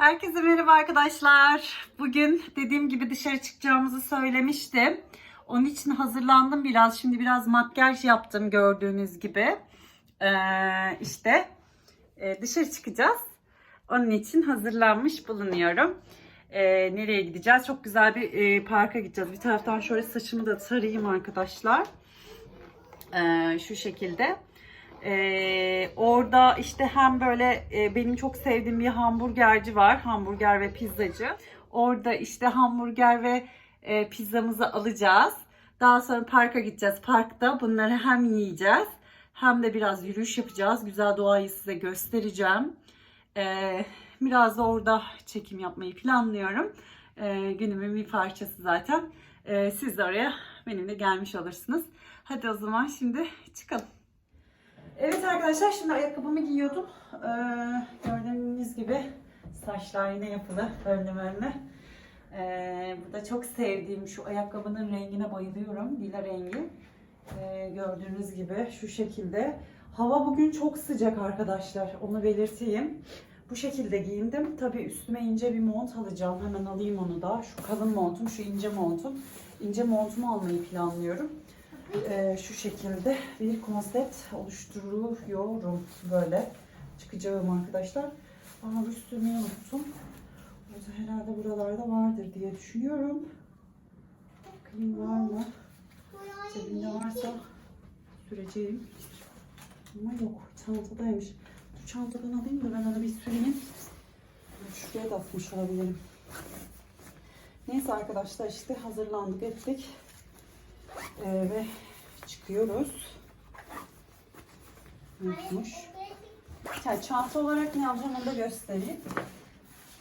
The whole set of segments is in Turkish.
Herkese merhaba arkadaşlar. Bugün dediğim gibi dışarı çıkacağımızı söylemiştim. Onun için hazırlandım biraz. Şimdi biraz makyaj yaptım gördüğünüz gibi. Ee, işte e, dışarı çıkacağız. Onun için hazırlanmış bulunuyorum. Ee, nereye gideceğiz? Çok güzel bir e, parka gideceğiz. Bir taraftan şöyle saçımı da tarayayım arkadaşlar. Ee, şu şekilde. Ee, orada işte hem böyle e, benim çok sevdiğim bir hamburgerci var. Hamburger ve pizzacı. Orada işte hamburger ve e, pizzamızı alacağız. Daha sonra parka gideceğiz. Parkta bunları hem yiyeceğiz hem de biraz yürüyüş yapacağız. Güzel doğayı size göstereceğim. Ee, biraz da orada çekim yapmayı planlıyorum. Ee, günümün bir parçası zaten. Ee, siz de oraya benimle gelmiş olursunuz. Hadi o zaman şimdi çıkalım. Evet arkadaşlar şimdi ayakkabımı giyiyordum. Ee, gördüğünüz gibi saçlar yine yapılı önlü önlü. Ee, bu da çok sevdiğim şu ayakkabının rengine bayılıyorum. Lila rengi. Ee, gördüğünüz gibi şu şekilde. Hava bugün çok sıcak arkadaşlar. Onu belirteyim. Bu şekilde giyindim. Tabii üstüme ince bir mont alacağım. Hemen alayım onu da. Şu kalın montum, şu ince montum. İnce montumu almayı planlıyorum. Ee, şu şekilde bir konsept oluşturuyorum. Böyle çıkacağım arkadaşlar. Ruj sürmeyi unuttum. O da herhalde buralarda vardır diye düşünüyorum. Bakayım var mı? Cebimde varsa süreceğim. Ama yok. Çantadaymış. Bu çantadan alayım da ben onu bir süreyim. Şuraya da atmış olabilirim. Neyse arkadaşlar işte hazırlandık ettik. Ee, ve çıkıyoruz. Yokmuş. Yani çanta olarak ne alacağım onu da göstereyim.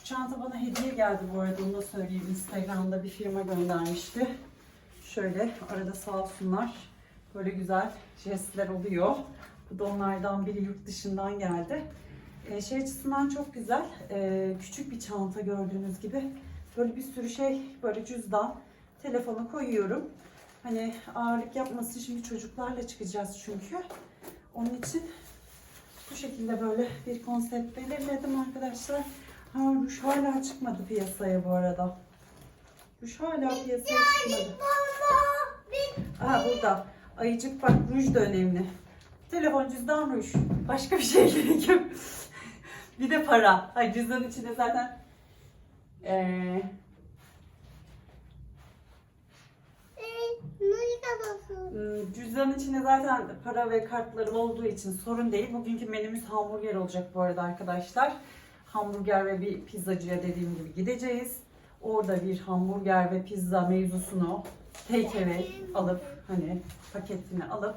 Bu çanta bana hediye geldi bu arada onu da söyleyeyim. Instagram'da bir firma göndermişti. Şöyle arada sağ olsunlar. Böyle güzel jestler oluyor. Bu da onlardan biri yurt dışından geldi. Ee, şey açısından çok güzel. Ee, küçük bir çanta gördüğünüz gibi. Böyle bir sürü şey böyle cüzdan. Telefonu koyuyorum. Hani ağırlık yapmasın. Şimdi çocuklarla çıkacağız çünkü. Onun için bu şekilde böyle bir konsept belirledim arkadaşlar. Ha, ruj hala çıkmadı piyasaya bu arada. Ruj hala piyasaya çıkmadı. Aha burada. Ayıcık bak ruj da önemli. Telefon, cüzdan, ruj. Başka bir şey gerek yok. bir de para. Hayır cüzdanın içinde zaten ee, Cüzdanın içinde zaten para ve kartlarım olduğu için sorun değil. Bugünkü menümüz hamburger olacak bu arada arkadaşlar. Hamburger ve bir pizzacıya dediğim gibi gideceğiz. Orada bir hamburger ve pizza mevzusunu take away alıp hani paketini alıp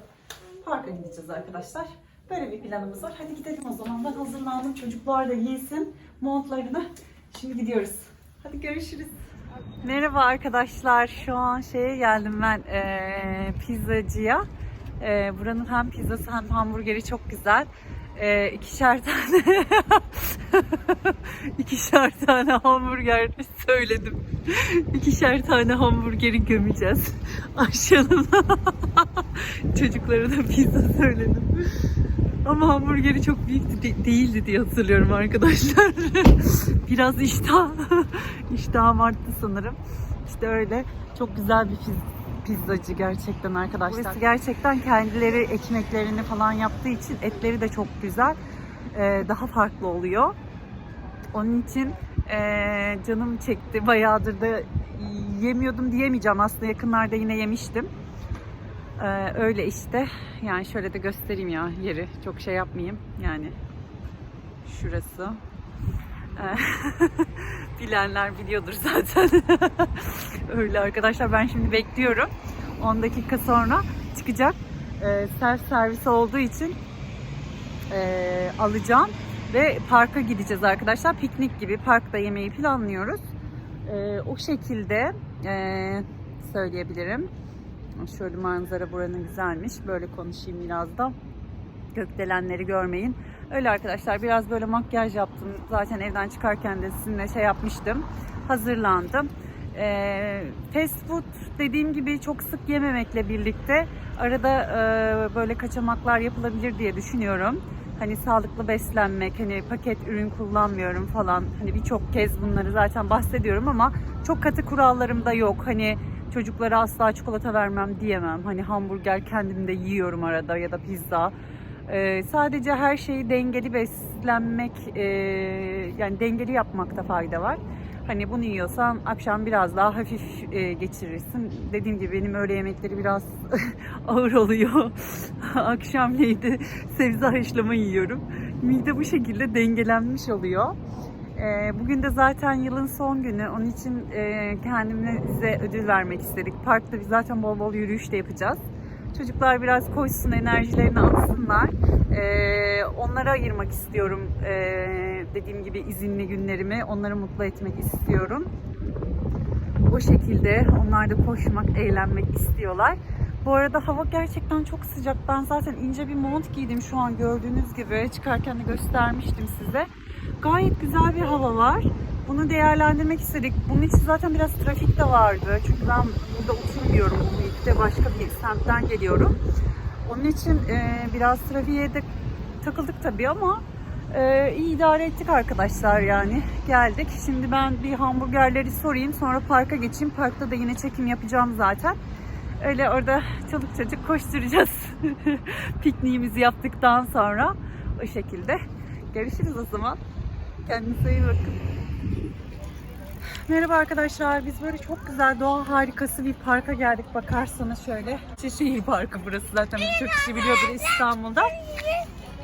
parka gideceğiz arkadaşlar. Böyle bir planımız var. Hadi gidelim o zaman. Ben hazırlandım. Çocuklar da giysin montlarını. Şimdi gidiyoruz. Hadi görüşürüz. Merhaba arkadaşlar. Şu an şeye geldim ben eee, pizzacıya. Eee, buranın hem pizzası hem hamburgeri çok güzel. Eee ikişer tane ikişer tane hamburger söyledim. İkişer tane hamburgeri gömeceğiz. Aşağıdan çocuklara da pizza söyledim. Ama hamburgeri çok büyük de- değildi diye hatırlıyorum arkadaşlar. Biraz iştah, iştahım arttı sanırım. İşte öyle. Çok güzel bir piz- pizzacı gerçekten arkadaşlar. Burası gerçekten kendileri ekmeklerini falan yaptığı için etleri de çok güzel. Ee, daha farklı oluyor. Onun için ee, canım çekti. Bayağıdır da yemiyordum diyemeyeceğim. Aslında yakınlarda yine yemiştim. Ee, öyle işte. Yani şöyle de göstereyim ya yeri. Çok şey yapmayayım. Yani şurası. Ee, Bilenler biliyordur zaten. öyle arkadaşlar ben şimdi bekliyorum. 10 dakika sonra çıkacak. Ee, self servis olduğu için ee, alacağım ve parka gideceğiz arkadaşlar. Piknik gibi parkta yemeği planlıyoruz. Ee, o şekilde ee, söyleyebilirim. Şöyle manzara buranın güzelmiş. Böyle konuşayım biraz da. Gökdelenleri görmeyin. Öyle arkadaşlar biraz böyle makyaj yaptım. Zaten evden çıkarken de sizinle şey yapmıştım. Hazırlandım. Ee, fast food dediğim gibi çok sık yememekle birlikte arada e, böyle kaçamaklar yapılabilir diye düşünüyorum. Hani sağlıklı beslenmek, hani paket ürün kullanmıyorum falan. Hani birçok kez bunları zaten bahsediyorum ama çok katı kurallarım da yok. Hani çocuklara asla çikolata vermem diyemem. Hani hamburger kendim de yiyorum arada ya da pizza. Ee, sadece her şeyi dengeli beslenmek, e, yani dengeli yapmakta fayda var. Hani bunu yiyorsan akşam biraz daha hafif e, geçirirsin. Dediğim gibi benim öğle yemekleri biraz ağır oluyor. akşam neydi? Sebze haşlama yiyorum. Mide bu şekilde dengelenmiş oluyor. Ee, Bugün de zaten yılın son günü. Onun için e, kendimize ödül vermek istedik. Parkta biz zaten bol bol yürüyüş de yapacağız. Çocuklar biraz koşsun, enerjilerini atsınlar. Ee, onlara ayırmak istiyorum. Ee, dediğim gibi izinli günlerimi onları mutlu etmek istiyorum. O şekilde onlar da koşmak, eğlenmek istiyorlar. Bu arada hava gerçekten çok sıcak. Ben zaten ince bir mont giydim şu an gördüğünüz gibi. Çıkarken de göstermiştim size. Gayet güzel bir hava var. Bunu değerlendirmek istedik. Bunun için zaten biraz trafik de vardı. Çünkü ben burada oturmuyorum. Bu ilkte başka bir semtten geliyorum. Onun için e, biraz trafiğe de takıldık tabii ama e, iyi idare ettik arkadaşlar yani. Geldik. Şimdi ben bir hamburgerleri sorayım. Sonra parka geçeyim. Parkta da yine çekim yapacağım zaten. Öyle orada çoluk çocuk koşturacağız. Pikniğimizi yaptıktan sonra o şekilde. Görüşürüz o zaman. Kendinize iyi bakın. Merhaba arkadaşlar. Biz böyle çok güzel doğa harikası bir parka geldik. Bakarsanız şöyle. Çeşehir Parkı burası zaten birçok kişi biliyordur İstanbul'da.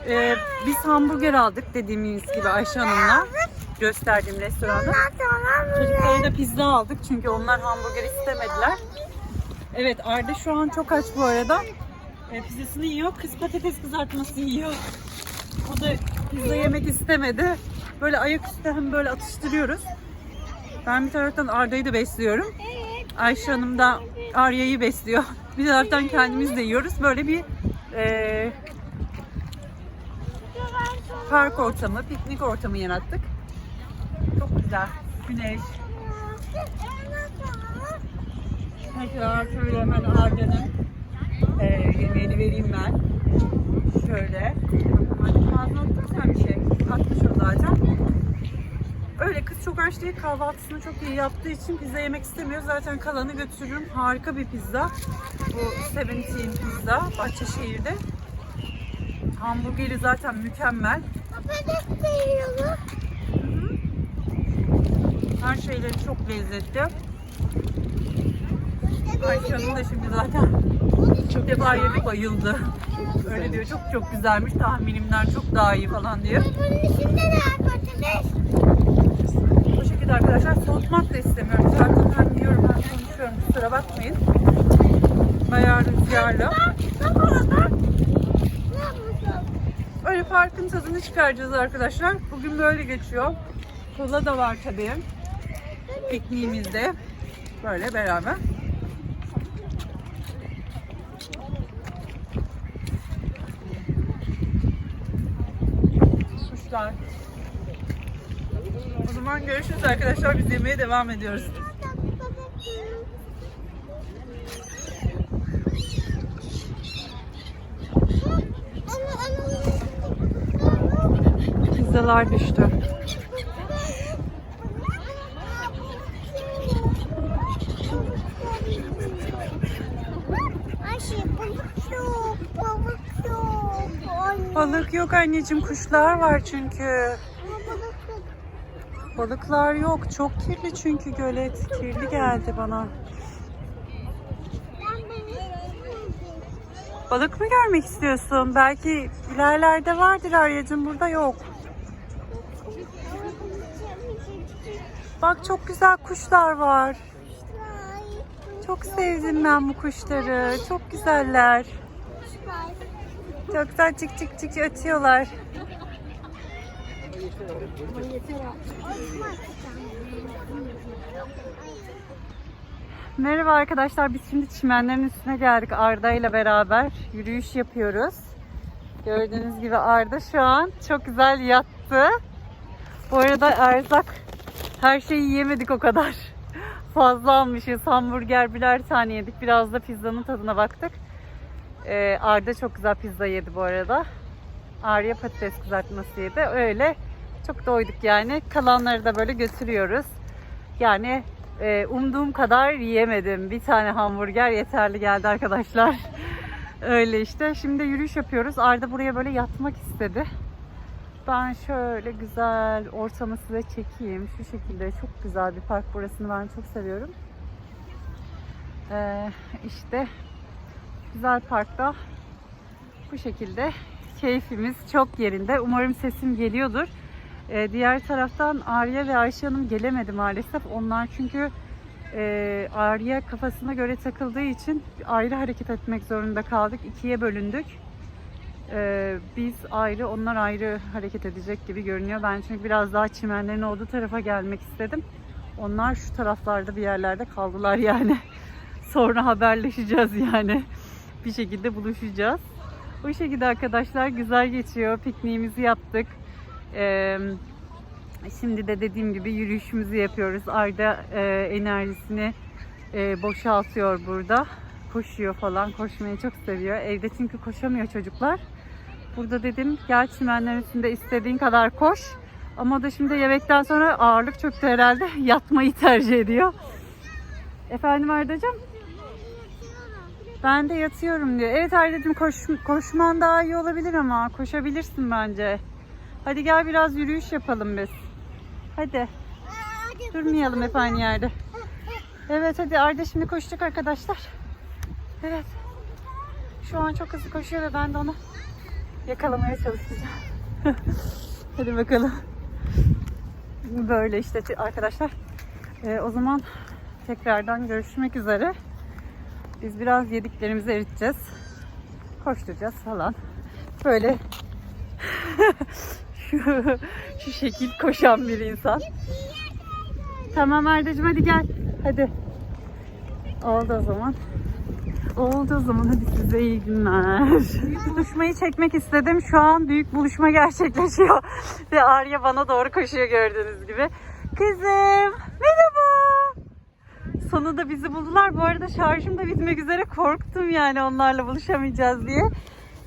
Ee, biz hamburger aldık dediğimiz gibi Ayşe Hanım'la. Gösterdiğim restoranda. Çocuklara da pizza aldık çünkü onlar hamburger istemediler. Evet Arda şu an çok aç bu arada. E, pizzasını yiyor. Kız patates kızartması yiyor. O da pizza yemek istemedi. Böyle ayaküstü hem böyle atıştırıyoruz. Ben bir taraftan Arda'yı da besliyorum. Ayşe Hanım da Arya'yı besliyor. Bir taraftan kendimiz de yiyoruz. Böyle bir e, park ortamı, piknik ortamı yarattık. Çok güzel. Güneş. Tekrar şöyle hemen Arda'nın e, yemeğini vereyim ben. Şöyle. Ağzına attın sen bir şey. Atmış o zaten. Öyle kız çok aç değil kahvaltısını çok iyi yaptığı için pizza yemek istemiyor. Zaten kalanı götürürüm. Harika bir pizza. Bu Seventeen pizza Bahçeşehir'de. Hamburgeri zaten mükemmel. Her şeyleri çok lezzetli. Ayşe Hanım da şimdi zaten çok defa yedi bayıldı. Öyle diyor çok çok güzelmiş tahminimden çok daha iyi falan diyor. Bu şekilde arkadaşlar soğutmak da istemiyorum. Zaten ben diyorum ben konuşuyorum kusura bakmayın. Bayağı rüzgarlı. Öyle parkın tadını çıkaracağız arkadaşlar. Bugün böyle geçiyor. Kola da var tabii. Pikniğimizde. Böyle beraber. Kuşlar. O zaman görüşürüz arkadaşlar. Biz yemeğe devam ediyoruz. Pizzalar düştü. Balık yok anneciğim. Kuşlar var çünkü. Balıklar yok. Çok kirli çünkü gölet. Kirli geldi bana. Balık mı görmek istiyorsun? Belki ilerlerde vardır Arya'cığım. Burada yok. Bak çok güzel kuşlar var. Çok sevdim ben bu kuşları. Çok güzeller. Çok çık çık çık ötüyorlar. Merhaba arkadaşlar. Biz şimdi çimenlerin üstüne geldik Arda ile beraber. Yürüyüş yapıyoruz. Gördüğünüz gibi Arda şu an çok güzel yattı. Bu arada erzak her şeyi yiyemedik o kadar. Fazla almışız. Hamburger birer tane yedik. Biraz da pizzanın tadına baktık. Ee, Arda çok güzel pizza yedi bu arada. Arya patates kızartması yedi. Öyle çok doyduk yani. Kalanları da böyle götürüyoruz. Yani e, umduğum kadar yiyemedim. Bir tane hamburger yeterli geldi arkadaşlar. Öyle işte. Şimdi yürüyüş yapıyoruz. Arda buraya böyle yatmak istedi. Ben şöyle güzel ortamı size çekeyim. Şu şekilde çok güzel bir park burasını ben çok seviyorum. Ee, işte güzel parkta bu şekilde keyfimiz çok yerinde. Umarım sesim geliyordur. Ee, diğer taraftan Arya ve Ayşe Hanım gelemedi maalesef. Onlar çünkü e, Arya kafasına göre takıldığı için ayrı hareket etmek zorunda kaldık. İkiye bölündük. Ee, biz ayrı, onlar ayrı hareket edecek gibi görünüyor. Ben çünkü biraz daha çimenlerin olduğu tarafa gelmek istedim. Onlar şu taraflarda bir yerlerde kaldılar yani. Sonra haberleşeceğiz yani. Bir şekilde buluşacağız. Bu şekilde arkadaşlar güzel geçiyor. Pikniğimizi yaptık. Ee, şimdi de dediğim gibi yürüyüşümüzü yapıyoruz. Arda e, enerjisini e, boşaltıyor burada. Koşuyor falan. Koşmayı çok seviyor. Evde çünkü koşamıyor çocuklar. Burada dedim gel çimenlerin üstünde istediğin kadar koş. Ama da şimdi yemekten sonra ağırlık çöktü herhalde. Yatmayı tercih ediyor. Efendim Arda'cığım? Ben de yatıyorum diyor. Evet Arda'cığım koş, koşman daha iyi olabilir ama koşabilirsin bence. Hadi gel biraz yürüyüş yapalım biz. Hadi. Durmayalım hep aynı yerde. Evet hadi Arda şimdi koşacak arkadaşlar. Evet. Şu an çok hızlı koşuyor ve ben de onu yakalamaya çalışacağım. hadi bakalım. Böyle işte arkadaşlar. Ee, o zaman tekrardan görüşmek üzere. Biz biraz yediklerimizi eriteceğiz. Koşturacağız falan. Böyle şu, şu şekil koşan bir insan. Tamam Arda'cığım hadi gel. Hadi. Oldu o zaman. Oldu o zaman hadi size iyi günler. Buluşmayı çekmek istedim. Şu an büyük buluşma gerçekleşiyor. Ve Arya bana doğru koşuyor gördüğünüz gibi. Kızım merhaba. Sonunda bizi buldular. Bu arada şarjım da bitmek üzere. Korktum yani onlarla buluşamayacağız diye.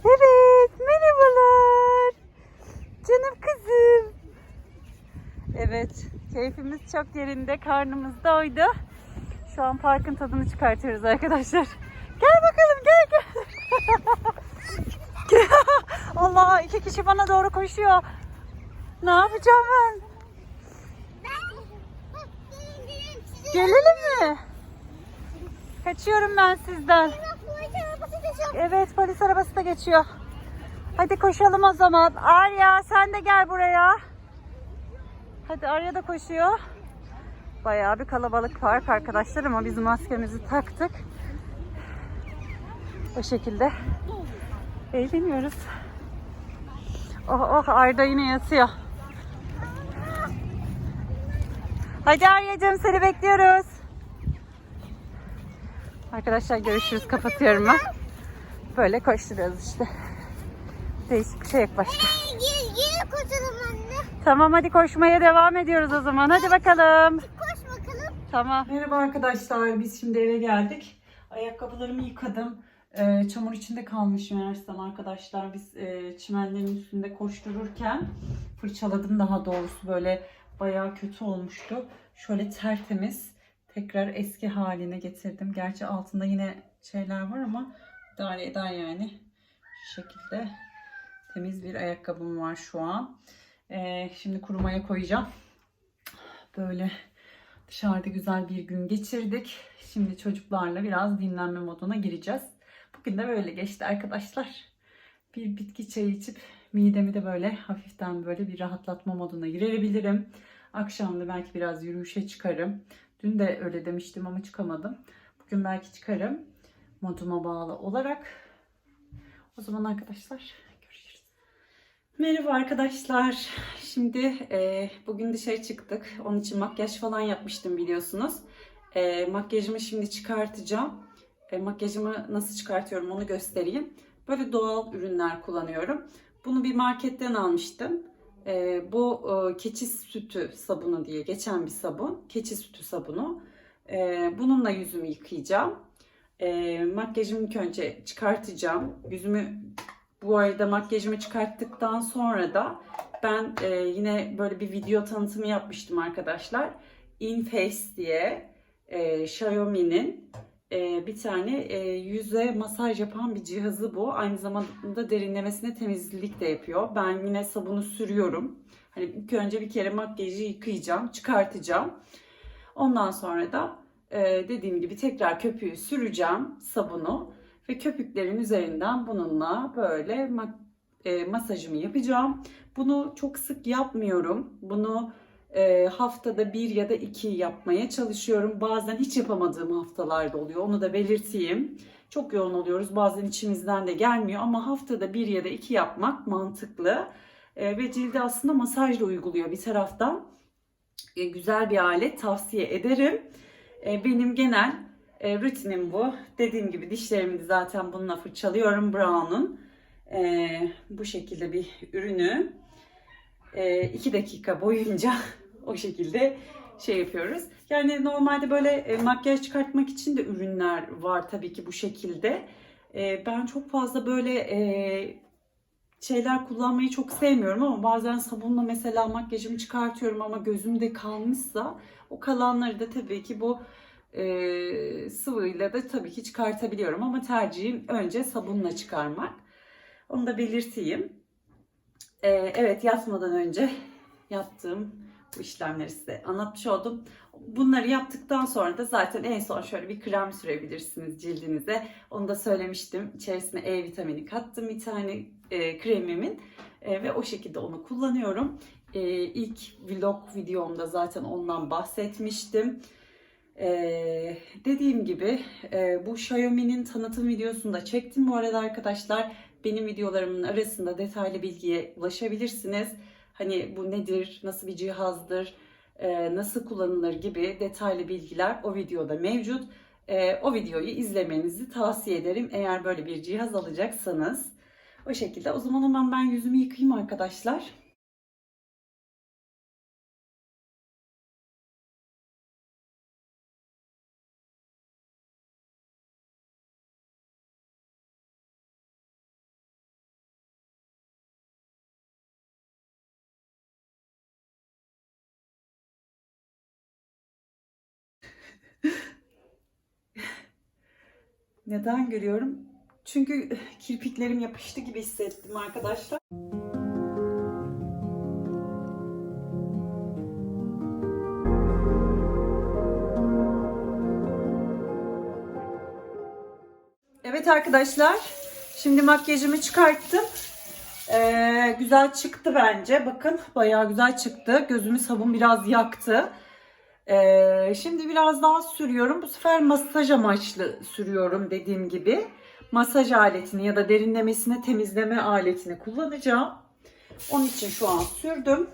Evet merhabalar. Canım kızım. Evet keyfimiz çok yerinde. Karnımız doydu. Şu an parkın tadını çıkartıyoruz arkadaşlar. Gel bakalım gel gel. Allah iki kişi bana doğru koşuyor. Ne yapacağım ben? Gelelim mi? Kaçıyorum ben sizden. Evet polis arabası da geçiyor. Hadi koşalım o zaman. Arya sen de gel buraya. Hadi Arya da koşuyor. Bayağı bir kalabalık park arkadaşlar ama biz maskemizi taktık. O şekilde eğleniyoruz. Oh oh Arda yine yatıyor. Hadi Arya'cığım seni bekliyoruz. Arkadaşlar görüşürüz. Kapatıyorum ben. Böyle koşturuyoruz işte. Değişik bir şey yok başka. Yine koşalım anne. Tamam hadi koşmaya devam ediyoruz o zaman. Hadi bakalım. Koş bakalım. Tamam. Merhaba arkadaşlar. Biz şimdi eve geldik. Ayakkabılarımı yıkadım. Ee, çamur içinde kalmış meğersem arkadaşlar. Biz e, çimenlerin üstünde koştururken fırçaladım daha doğrusu böyle bayağı kötü olmuştu. Şöyle tertemiz tekrar eski haline getirdim. Gerçi altında yine şeyler var ama idare eder yani. Şu şekilde temiz bir ayakkabım var şu an. Ee, şimdi kurumaya koyacağım. Böyle Dışarıda güzel bir gün geçirdik. Şimdi çocuklarla biraz dinlenme moduna gireceğiz. Bugün de böyle geçti arkadaşlar. Bir bitki çayı içip midemi de böyle hafiften böyle bir rahatlatma moduna girebilirim. Akşam belki biraz yürüyüşe çıkarım. Dün de öyle demiştim ama çıkamadım. Bugün belki çıkarım. Moduma bağlı olarak. O zaman arkadaşlar görüşürüz. Merhaba arkadaşlar. Şimdi e, bugün dışarı çıktık. Onun için makyaj falan yapmıştım biliyorsunuz. E, makyajımı şimdi çıkartacağım. E, makyajımı nasıl çıkartıyorum onu göstereyim. Böyle doğal ürünler kullanıyorum. Bunu bir marketten almıştım. E, bu e, keçi sütü sabunu diye geçen bir sabun. Keçi sütü sabunu. E, bununla yüzümü yıkayacağım. E, makyajımı ilk önce çıkartacağım. Yüzümü bu arada makyajımı çıkarttıktan sonra da ben e, yine böyle bir video tanıtımı yapmıştım arkadaşlar. InFace diye e, Xiaomi'nin bir tane e, yüze masaj yapan bir cihazı bu. Aynı zamanda derinlemesine temizlik de yapıyor. Ben yine sabunu sürüyorum. Hani ilk önce bir kere makyajı yıkayacağım, çıkartacağım. Ondan sonra da e, dediğim gibi tekrar köpüğü süreceğim sabunu ve köpüklerin üzerinden bununla böyle ma- e, masajımı yapacağım. Bunu çok sık yapmıyorum. Bunu e, haftada bir ya da iki yapmaya çalışıyorum. Bazen hiç yapamadığım haftalarda oluyor. Onu da belirteyim. Çok yoğun oluyoruz. Bazen içimizden de gelmiyor ama haftada bir ya da iki yapmak mantıklı. E, ve cilde aslında masaj da uyguluyor bir taraftan. E, güzel bir alet tavsiye ederim. E, benim genel e, rutinim bu. Dediğim gibi dişlerimi de zaten bununla fırçalıyorum Brown'un. E, bu şekilde bir ürünü 2 dakika boyunca o şekilde şey yapıyoruz. Yani normalde böyle e, makyaj çıkartmak için de ürünler var tabii ki bu şekilde. E, ben çok fazla böyle e, şeyler kullanmayı çok sevmiyorum ama bazen sabunla mesela makyajımı çıkartıyorum ama gözümde kalmışsa o kalanları da tabii ki bu e, sıvıyla da tabii ki çıkartabiliyorum ama tercihim önce sabunla çıkarmak. Onu da belirteyim. E, evet yatmadan önce yaptığım bu işlemleri size anlatmış oldum. Bunları yaptıktan sonra da zaten en son şöyle bir krem sürebilirsiniz cildinize. Onu da söylemiştim. İçerisine E vitamini kattım bir tane e, kremimin E, ve o şekilde onu kullanıyorum. E, ilk vlog videomda zaten ondan bahsetmiştim. Ee, dediğim gibi e, bu Xiaomi'nin tanıtım videosunu da çektim bu arada arkadaşlar. Benim videolarımın arasında detaylı bilgiye ulaşabilirsiniz. Hani bu nedir, nasıl bir cihazdır, e, nasıl kullanılır gibi detaylı bilgiler o videoda mevcut. E, o videoyu izlemenizi tavsiye ederim eğer böyle bir cihaz alacaksanız. O şekilde o zaman hemen ben yüzümü yıkayayım arkadaşlar. Neden gülüyorum? Çünkü kirpiklerim yapıştı gibi hissettim arkadaşlar. Evet arkadaşlar, şimdi makyajımı çıkarttım. Ee, güzel çıktı bence. Bakın bayağı güzel çıktı. Gözümü sabun biraz yaktı. Ee, şimdi biraz daha sürüyorum. Bu sefer masaj amaçlı sürüyorum dediğim gibi. Masaj aletini ya da derinlemesine temizleme aletini kullanacağım. Onun için şu an sürdüm.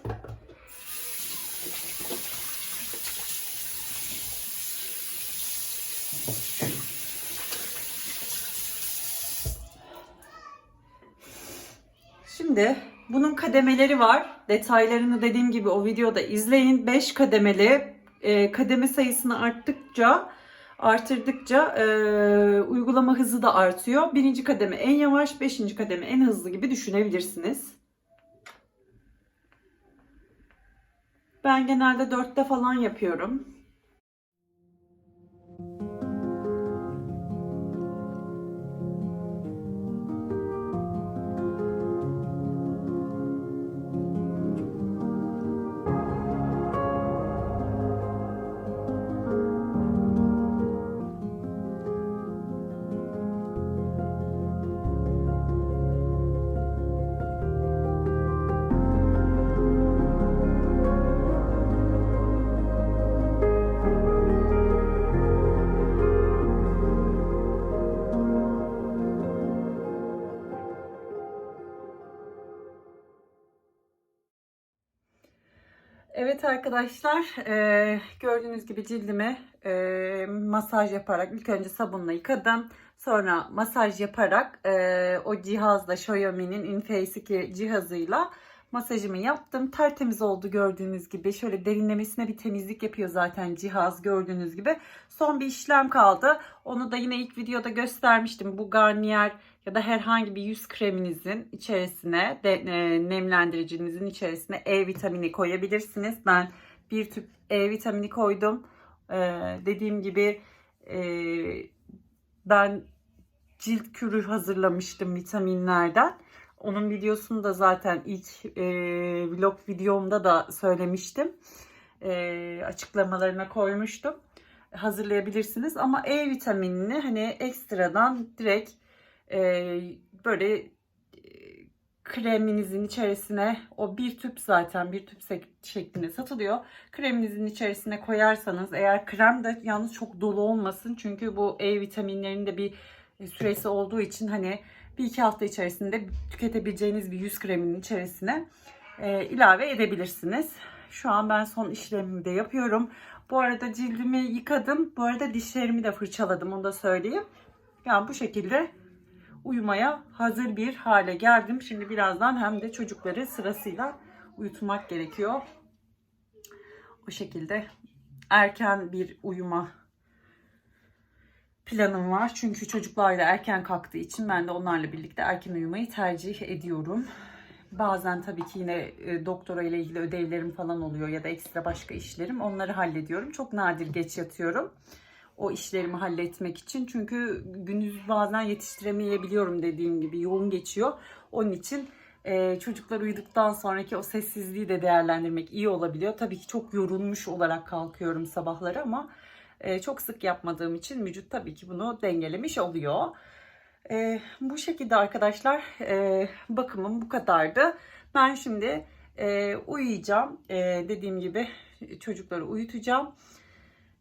Şimdi bunun kademeleri var. Detaylarını dediğim gibi o videoda izleyin. 5 kademeli e, kademe sayısını arttıkça artırdıkça e, uygulama hızı da artıyor. Birinci kademe en yavaş, beşinci kademe en hızlı gibi düşünebilirsiniz. Ben genelde dörtte falan yapıyorum. Evet arkadaşlar e, gördüğünüz gibi cildimi e, masaj yaparak ilk önce sabunla yıkadım. Sonra masaj yaparak e, o cihazla Xiaomi'nin InFace 2 cihazıyla masajımı yaptım. Tertemiz oldu gördüğünüz gibi. Şöyle derinlemesine bir temizlik yapıyor zaten cihaz gördüğünüz gibi. Son bir işlem kaldı. Onu da yine ilk videoda göstermiştim. Bu Garnier ya da herhangi bir yüz kreminizin içerisine de, e, nemlendiricinizin içerisine E vitamini koyabilirsiniz. Ben bir tüp E vitamini koydum. E, dediğim gibi e, ben cilt kürü hazırlamıştım vitaminlerden. Onun videosunu da zaten ilk e, vlog videomda da söylemiştim. E, açıklamalarına koymuştum. Hazırlayabilirsiniz ama E vitaminini hani ekstradan direkt e, böyle e, kreminizin içerisine o bir tüp zaten bir tüp şeklinde satılıyor. Kreminizin içerisine koyarsanız eğer krem de yalnız çok dolu olmasın çünkü bu E vitaminlerinin de bir e, süresi olduğu için hani bir iki hafta içerisinde tüketebileceğiniz bir yüz kreminin içerisine e, ilave edebilirsiniz. Şu an ben son işlemimi de yapıyorum. Bu arada cildimi yıkadım. Bu arada dişlerimi de fırçaladım onu da söyleyeyim. Yani bu şekilde uyumaya hazır bir hale geldim. Şimdi birazdan hem de çocukları sırasıyla uyutmak gerekiyor. O şekilde erken bir uyuma planım var. Çünkü çocuklar da erken kalktığı için ben de onlarla birlikte erken uyumayı tercih ediyorum. Bazen tabii ki yine e, doktora ile ilgili ödevlerim falan oluyor ya da ekstra başka işlerim. Onları hallediyorum. Çok nadir geç yatıyorum. O işlerimi halletmek için. Çünkü gündüz bazen yetiştiremeyebiliyorum dediğim gibi. Yoğun geçiyor. Onun için e, çocuklar uyuduktan sonraki o sessizliği de değerlendirmek iyi olabiliyor. Tabii ki çok yorulmuş olarak kalkıyorum sabahları ama e, çok sık yapmadığım için vücut tabii ki bunu dengelemiş oluyor. E, bu şekilde arkadaşlar e, bakımım bu kadardı. Ben şimdi e, uyuyacağım. E, dediğim gibi çocukları uyutacağım.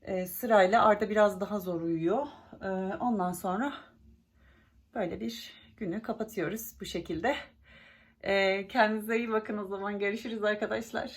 E, sırayla Arda biraz daha zor uyuyor. E, ondan sonra böyle bir günü kapatıyoruz bu şekilde. E, kendinize iyi bakın o zaman. Görüşürüz arkadaşlar.